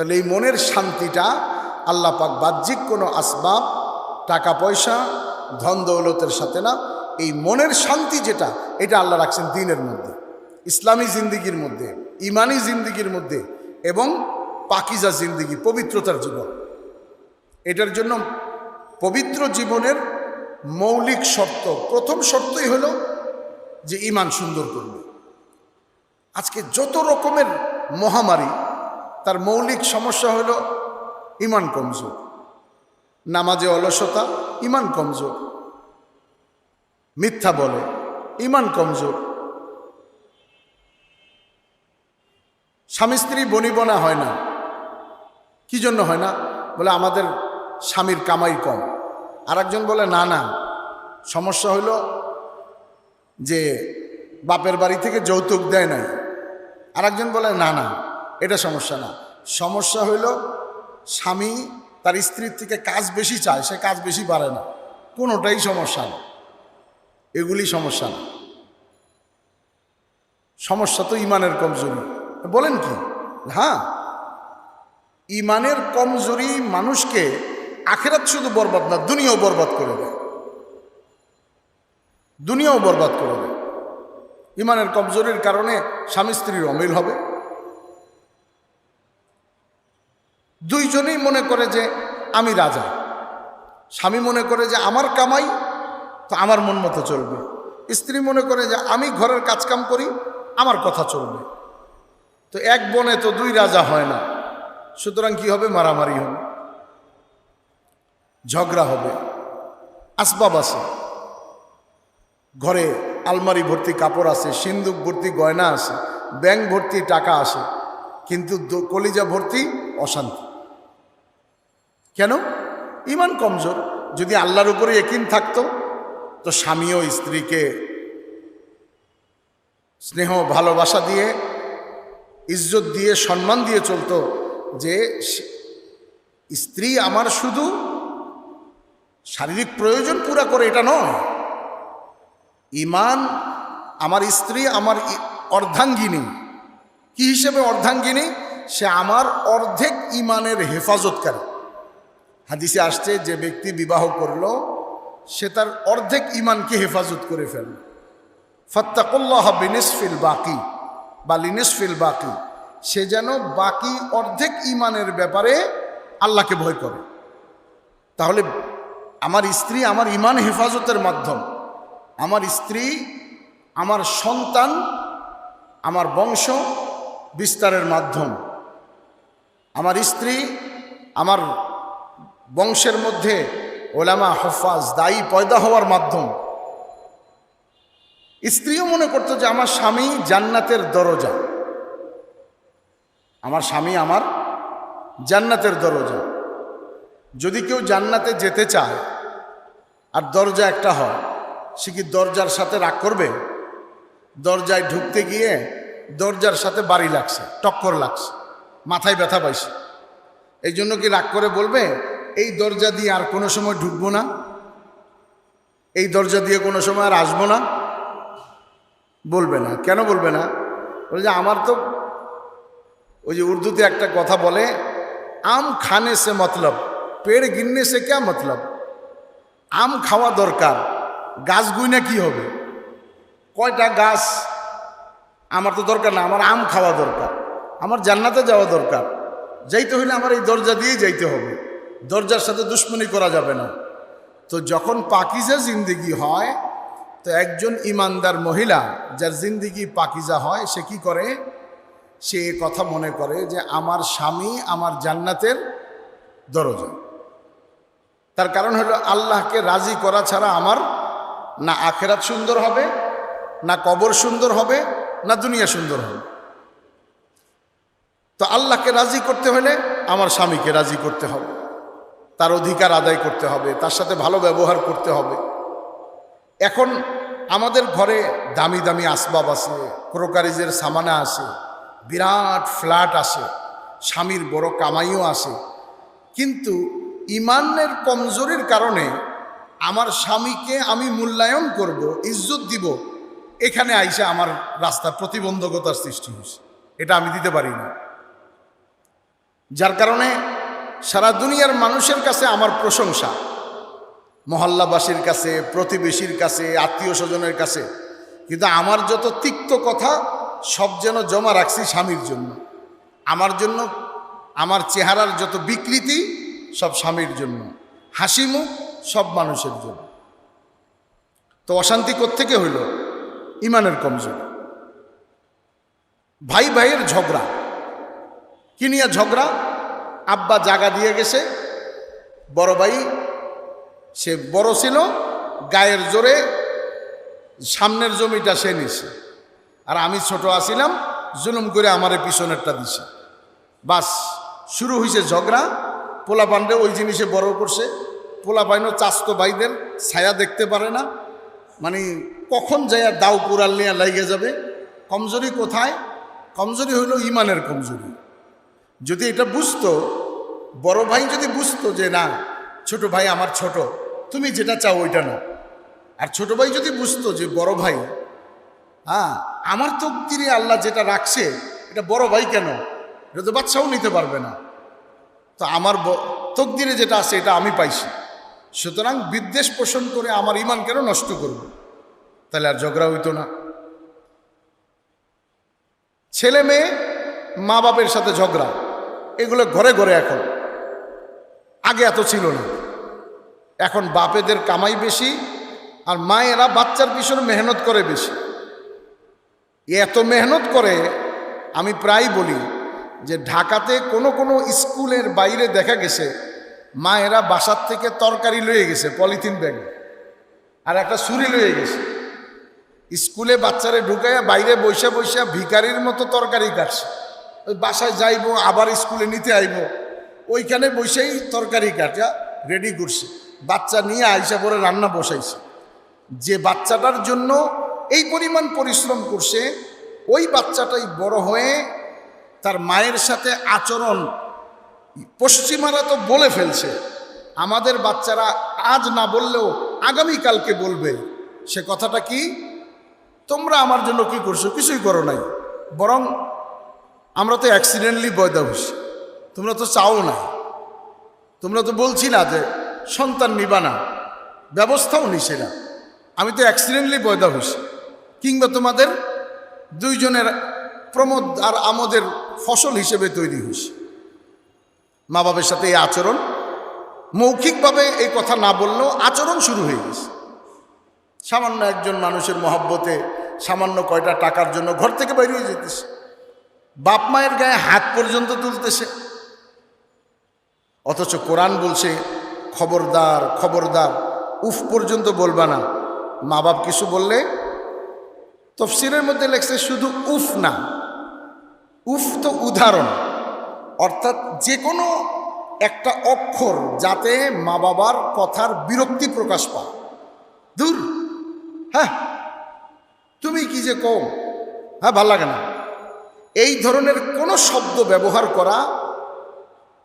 তাহলে এই মনের শান্তিটা আল্লাহ পাক বাহ্যিক কোনো আসবাব, টাকা পয়সা, ধন দৌলতের সাথে না, এই মনের শান্তি যেটা, এটা আল্লাহ রাখছেন দিনের মধ্যে, ইসলামী জিন্দিগির মধ্যে, ইমানি জিন্দিগির মধ্যে এবং পাকিজা জিন্দিগি, পবিত্রতার জীবন এটার জন্য পবিত্র জীবনের মৌলিক শর্ত, প্রথম শর্তই হলো যে ইমান সুন্দর করবে। আজকে যত রকমের মহামারী তার মৌলিক সমস্যা হলো ইমান কমজোর। নামাজে অলসতা, ইমান কমজোর। মিথ্যা বলে, ইমান কমজোর। স্বামী স্ত্রী বনিবনা হয় না। কি জন্য হয় না? বলে আমাদের স্বামীর কামাই কম। আর একজন বলে, না না। সমস্যা হইল যে বাপের বাড়ি থেকে যৌতুক দেয় নাই। আর একজন বলে, না না। এটা সমস্যা না। সমস্যা হইল স্বামী তার স্ত্রীর থেকে কাজ বেশি চায়, সে কাজ বেশি পারে না। কোনোটাই সমস্যা না। এগুলি সমস্যা না। সমস্যা তো ইমানের কমজোরি। বলেন কি? হ্যাঁ। ইমানের কমজোরি মানুষকে আখেরাত শুধু বরবাদ না, দুনিয়াও বরবাদ করে দেয়। দুনিয়াও বরবাদ করে দেয়। ইমানের কমজোরির কারণে স্বামী স্ত্রীর অমিল হবে। দুইজনেই মনে করে যে আমি রাজা। স্বামী মনে করে যে আমার কামাই, তো আমার মন মতো চলবে। স্ত্রী মনে করে যে আমি ঘরের কাজকাম করি, আমার কথা চলবে। তো এক বনে তো দুই রাজা হয় না। সুতরাং কি হবে? মারামারি হবে। ঝগড়া হবে। আসবাব আছে। ঘরে আলমারি ভর্তি, কাপড় আছে, সিন্দুক ভর্তি, গয়না আছে, ব্যাংক ভর্তি, টাকা আসে কিন্তু কলিজা ভর্তি, অশান্তি। কেন? ইমান কমজোর। যদি আল্লাহর উপরে একিন থাকতো, তো স্বামীও স্ত্রীকে স্নেহ, ভালোবাসা দিয়ে, ইজ্জত দিয়ে, সম্মান দিয়ে চলতো যে স্ত্রী আমার শুধু শারীরিক প্রয়োজন পুরা করে, এটা নয়। ইমান আমার স্ত্রী আমার অর্ধাঙ্গিনী। কি হিসেবে অর্ধাঙ্গিনী? সে আমার অর্ধেক ইমানের হেফাজতকারী। হাদিসে আসছে, যে ব্যক্তি বিবাহ করল, সে তার অর্ধেক ইমানকে হেফাজত করে ফেলল। ফত্তাকুল্লাহ বিনিসফিল বাকি, বা লিনিসফিল বাকি, সে যেন বাকি অর্ধেক ইমানের ব্যাপারে আল্লাহকে ভয় করে। তাহলে আমার স্ত্রী আমার ইমান হেফাজতের মাধ্যম, আমার স্ত্রী, আমার সন্তান, আমার বংশ বিস্তারের মাধ্যম, আমার স্ত্রী, আমার বংশের মধ্যে ওলামা হফাজ দায়ী পয়দা হওয়ার মাধ্যম। স্ত্রীও মনে করতো যে আমার স্বামী জান্নাতের দরজা। আমার স্বামী আমার জান্নাতের দরজা। যদি কেউ জান্নাতে যেতে চায় আর দরজা একটা হয়, সে কি দরজার সাথে রাগ করবে? দরজায় ঢুকতে গিয়ে দরজার সাথে বাড়ি লাগছে, টক্কর লাগছে, মাথায় ব্যথা পাইছে। এই জন্য কি রাগ করে বলবে? এই দরজা দিয়ে আর কোনো সময় ঢুকবো না। এই দরজা দিয়ে কোনো সময় আর আসব না। বলবে না। কেন বলবে না? বলে যে আমার তো ওই যে উর্দুতে একটা কথা বলে, আম খানে সে মতলব, পেড় গিননে সে ক্যা মতলব? আম খাওয়া দরকার, গাছ গুইনা কি হবে? কয়টা গাছ? আমার তো দরকার না, আমার আম খাওয়া দরকার, আমার জান্নাতে যাওয়া দরকার। যাইতে হইলে আমার এই দরজা দিয়েই যাইতে হবে। দরজার সাথে দুশ্মনী করা যাবে না। তো যখন পাকিজা জিন্দিগি হয়, তো একজন ইমানদার মহিলা যার জিন্দিগি পাকিজা হয়, সে কি করে? সে কথা মনে করে যে আমার স্বামী আমার জান্নাতের দরজা। তার কারণ হলো আল্লাহকে রাজি করা ছাড়া আমার না আখেরাত সুন্দর হবে, না কবর সুন্দর হবে, না দুনিয়া সুন্দর হবে। তো আল্লাহকে রাজি করতে হলে আমার স্বামীকে রাজি করতে হবে। তার অধিকার আদায় করতে হবে, তার সাথে ভালো ব্যবহার করতে হবে। এখন আমাদের ঘরে দামি দামি আসবাব আছে, ক্রোকারিজের সামানা আছে, বিরাট ফ্ল্যাট আসে স্বামীর বড় কামাইও আসে কিন্তু ইমানের কমজোরির কারণে আমার স্বামীকে আমি মূল্যায়ন করব, ইজ্জত দিব, এখানে আইসা আমার রাস্তা প্রতিবন্ধকতার সৃষ্টি হয়েছে। এটা আমি দিতে পারি না। যার কারণে সারা দুনিয়ার মানুষের কাছে আমার প্রশংসা। মহল্লাবাসীর কাছে, প্রতিবেশীর কাছে, আত্মীয় স্বজনের কাছে। কিন্তু আমার যত তিক্ত কথা, সব যেন জমা রাখছি স্বামীর জন্য। আমার জন্য, আমার চেহারার যত বিকৃতি, সব স্বামীর জন্য। হাসি মুখ, সব মানুষের জন্য। তো অশান্তি থেকে হইল? ইমানের কমজোরি। ভাই ভাইয়ের ঝগড়া। কি নিয়ে ঝগড়া? আব্বা জাগা দিয়ে গেছে। বড় ভাই, সে বড় ছিল, গায়ের জোরে সামনের জমিটা সে নিছে। আর আমি ছোট আছিলাম, জুলুম করে আমারে পিছনেরটা দিছে। বাস, শুরু হয়েছে ঝগড়া। পোলা পান্ডে ওই জিনিসে বড় করছে। পোলা পাইনও চাস্তো ভাইদের ছায়া দেখতে পারে না। মানে কখন যাইয়া দাও পুরাল নিয়ে লাইগে যাবে? কমজোরি কোথায়? কমজোরি হইল ইমানের কমজোরি। যদি এটা বুঝতো বড় ভাই যদি বুঝতো যে না, ছোট ভাই আমার ছোট, তুমি যেটা চাও ওইটা না আর ছোট ভাই যদি বুঝতো যে বড় ভাই হ্যাঁ আমার তকদিরে আল্লাহ যেটা রাখছে, এটা বড় ভাই কেন? এটা তো বাচ্চাও নিতে পারবে না। তো আমার তকদিরে যেটা আছে এটা আমি পাইছি। সুতরাং বিদ্বেষ পোষণ করে আমার ইমান কেন নষ্ট করব? তাহলে আর ঝগড়া হইতো না। ছেলে মেয়ে মা বাপের সাথে ঝগড়া, এগুলো ঘরে ঘরে এখন। আগে এত ছিল না। এখন বাপেদের কামাই বেশি আর মায়েরা বাচ্চার পিছনে মেহনত করে বেশি। এত মেহনত করে আমি প্রায় বলি যে ঢাকাতে কোনো কোনো স্কুলের বাইরে দেখা গেছে, মায়েরা বাসার থেকে তরকারি লয়ে গেছে, পলিথিন ব্যাগে। আর একটা ছুরি লয়ে গেছে। স্কুলে বাচ্চারে ঢুকাইয়া বাইরে বৈশা বৈশা ভিকারির মতো তরকারি কাটছে। ওই বাসায় যাইব, আবার স্কুলে নিতে আইব। ওইখানে বসেই তরকারি কাটা রেডি করছে। বাচ্চা নিয়ে আইসা পরে রান্না বসাইছে। যে বাচ্চাটার জন্য এই পরিমাণ পরিশ্রম করছে, ওই বাচ্চাটাই বড় হয়ে তার মায়ের সাথে আচরণ পশ্চিমারা তো বলে ফেলছে। আমাদের বাচ্চারা আজ না বললেও আগামীকালকে বলবে। সে কথাটা কি? তোমরা আমার জন্য কি করছ? কিছুই করো নাই। বরং আমরা তো অ্যাক্সিডেন্টলি বয়দা হইছি তোমরা তো চাও না। তোমরা তো বলছি না যে সন্তান নিবা না। ব্যবস্থাও নিছে না। আমি তো অ্যাক্সিডেন্টলি বয়দা হইছি কিংবা তোমাদের দুইজনের প্রমোদ আর আমোদের ফসল হিসেবে তৈরি হয়েছে। মা বাবার সাথে এই আচরণ, মৌখিকভাবে এই কথা না বললেও আচরণ শুরু হয়ে গেছে। সামান্য একজন মানুষের মহব্বতে সামান্য কয়টা টাকার জন্য ঘর থেকে বেরিয়ে যেতেছে। বাপ মায়ের গায়ে হাত পর্যন্ত তুলতেছে। অথচ কোরআন বলছে, খবরদার খবরদার, উফ পর্যন্ত বলবা না। মা বাপ কিছু বললে তফসিরের মধ্যে লেখছে শুধু উফ না। উফ তো উদাহরণ। অর্থাৎ যে কোনো একটা অক্ষর যাতে মা বাবার কথার বিরক্তি প্রকাশ পায়। দূর হ্যাঁ তুমি কি যে কও? হ্যাঁ ভালো লাগে না। এই ধরনের কোনো শব্দ ব্যবহার করা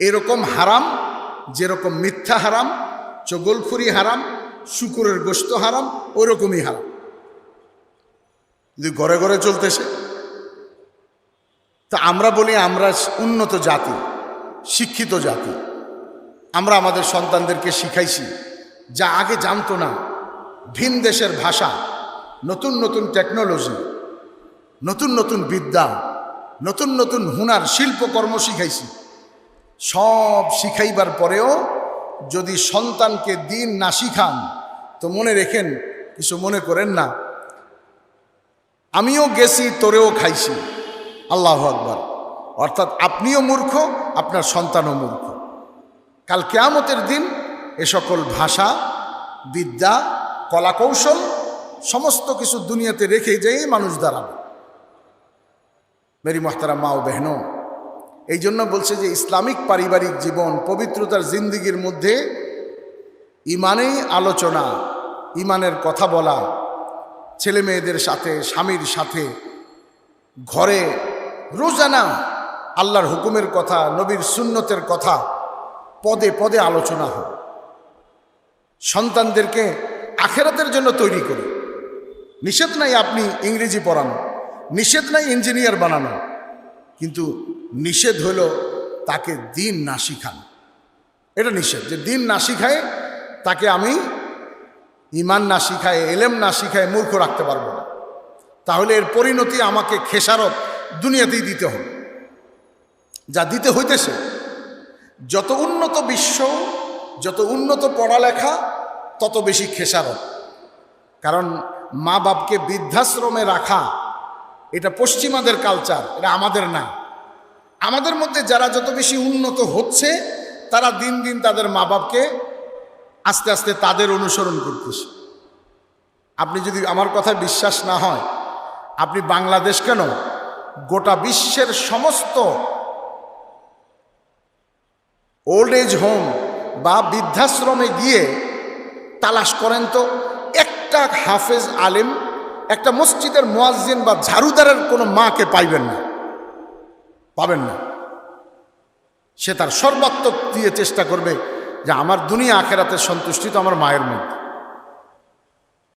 এরকম হারাম, যেরকম মিথ্যা হারাম, চগলখুরি হারাম, শুকুরের গোস্ত হারাম, ওরকমই হারাম। যদি ঘরে ঘরে চলতেছে, তা আমরা বলি আমরা উন্নত জাতি, শিক্ষিত জাতি। আমরা আমাদের সন্তানদেরকে শিখাইছি, যা আগে জানতো না। ভিন দেশের ভাষা, নতুন নতুন টেকনোলজি নতুন নতুন বিদ্যা, নতুন নতুন হুনার শিল্পকর্ম শিখাইছি। সব শিখাইবার পরেও যদি সন্তানকে দিন না শিখান, তো মনে রেখেন, কিছু মনে করেন না। আমিও গেছি, তোরেও খাইছি। আল্লাহ আকবর। অর্থাৎ আপনিও মূর্খ, আপনার সন্তানও মূর্খ। কাল কেয়ামতের দিন এ সকল ভাষা, বিদ্যা, কলাকৌশল, সমস্ত কিছু দুনিয়াতে রেখে যেই মানুষ দাঁড়াবে। মেরি মোহতারা মা ও বেহনো এই জন্য বলছে যে ইসলামিক পারিবারিক জীবন, পবিত্রতার জিন্দিগির মধ্যে ইমানেই আলোচনা, ইমানের কথা বলা, ছেলে মেয়েদের সাথে, স্বামীর সাথে, ঘরে রোজানা আল্লাহর হুকুমের কথা, নবীর সুন্নতের কথা, পদে পদে আলোচনা হয় সন্তানদেরকে আখেরাতের জন্য তৈরি করি। নিষেধ নাই আপনি ইংরেজি পড়ানো, নিষেধ নাই ইঞ্জিনিয়ার বানানো, কিন্তু নিষেধ হলো তাকে দিন না শিখান। এটা নিষেধ যে দিন না শিখায় তাকে আমি ইমান না শিখায়, এলেম না শিখায় মূর্খ রাখতে পারব না। তাহলে এর পরিণতি আমাকে খেসারত দুনিয়াতেই দিতে হবে। যা দিতে হইতেছে, যত উন্নত বিশ্ব, যত উন্নত পড়ালেখা, তত বেশি খেসারত। কারণ মা বাপকে বৃদ্ধাশ্রমে রাখা, এটা পশ্চিমাদের কালচার এটা আমাদের না আমাদের মধ্যে যারা যত বেশি উন্নত হচ্ছে, তারা দিন দিন তাদের মা বাপকে আস্তে আস্তে তাদের অনুসরণ করতেছে। আপনি যদি আমার কথা বিশ্বাস না হয়, আপনি বাংলাদেশ কেন গোটা বিশ্বের সমস্ত ওল্ড এজ হোম বা বৃদ্ধাশ্রমে গিয়ে তালাশ করেন তো, একটা হাফেজ আলেম, একটা মসজিদের মোয়াজ্জিন বা ঝাড়ুদারের কোনো মাকে পাইবেন না। পাবেন না। সে তার সর্বাত্মক দিয়ে চেষ্টা করবে যে আমার দুনিয়া আখেরাতের সন্তুষ্টি তো আমার মায়ের মধ্যে।